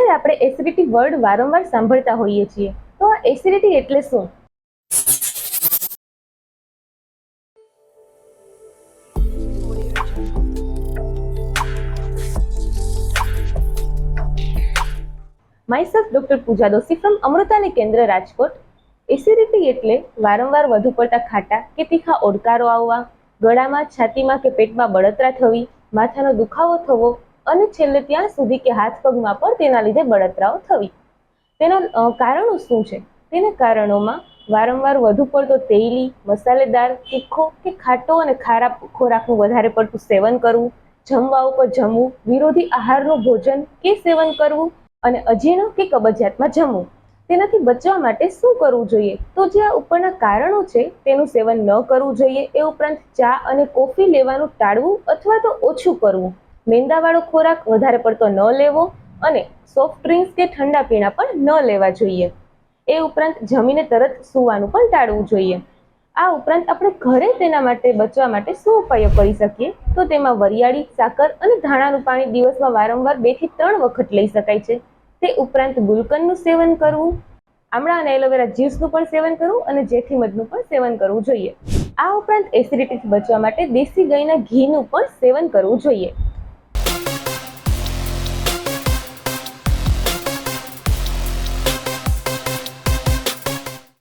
અત્યારે આપણે acidity word વારંવાર સાંભળતા હોઈએ છીએ. તો આ એસિડિટી એટલે શું? Myself doctor Puja Doshi from અમૃતાની કેન્દ્ર રાજકોટ. એસિડિટી એટલે વારંવાર વધુ પડતા ખાટા કે તીખા ઓડકારો આવવા, ગળામાં, છાતીમાં કે પેટમાં બળતરા થવી, માથાનો દુખાવો થવો અને છેલ્લે ત્યાં સુધી કે હાથ પગમાં પણ તેના લીધે બળતરાઓ થવી. તેના કારણો શું છે? તેના કારણોમાં વારંવાર વધુ પડતો તેલી મસાલેદાર તીખો કે ખાટો અને ખારા ખોરાકનું વધારે પડતું સેવન કરવું, જમવા ઉપર જમવું, વિરોધી આહારનું ભોજન કે સેવન કરવું અને અજીર્ણ કે કબજિયાતમાં જમવું. તેનાથી બચવા માટે શું કરવું જોઈએ? તો જે આ ઉપરના કારણો છે, તેનું સેવન ન કરવું જોઈએ એ ઉપરાંત ચા અને કોફી લેવાનું ટાળવું અથવા તો ઓછું કરવું. મેંદાવાળો ખોરાક વધારે પડતો ન લેવો અને સોફ્ટ ડ્રિંક્સ કે ઠંડા પીણા પણ ન લેવા જોઈએ. એ ઉપરાંત જમીને તરત સૂવાનું પણ ટાળવું જોઈએ. આ ઉપરાંત આપણે ઘરે તેના માટે બચવા માટે શું ઉપાયો કરી શકીએ? તો તેમાં વરિયાળી, સાકર અને ધાણાનું પાણી દિવસમાં વારંવાર બેથી ત્રણ વખત લઈ શકાય છે. તે ઉપરાંત ગુલકંદનું સેવન કરવું, આમળા અને એલોવેરા જ્યુસનું પણ સેવન કરવું અને જેથી મધનું પણ સેવન કરવું જોઈએ. આ ઉપરાંત એસિડિટીથી બચવા માટે દેશી ગાયના ઘીનું પણ સેવન કરવું જોઈએ.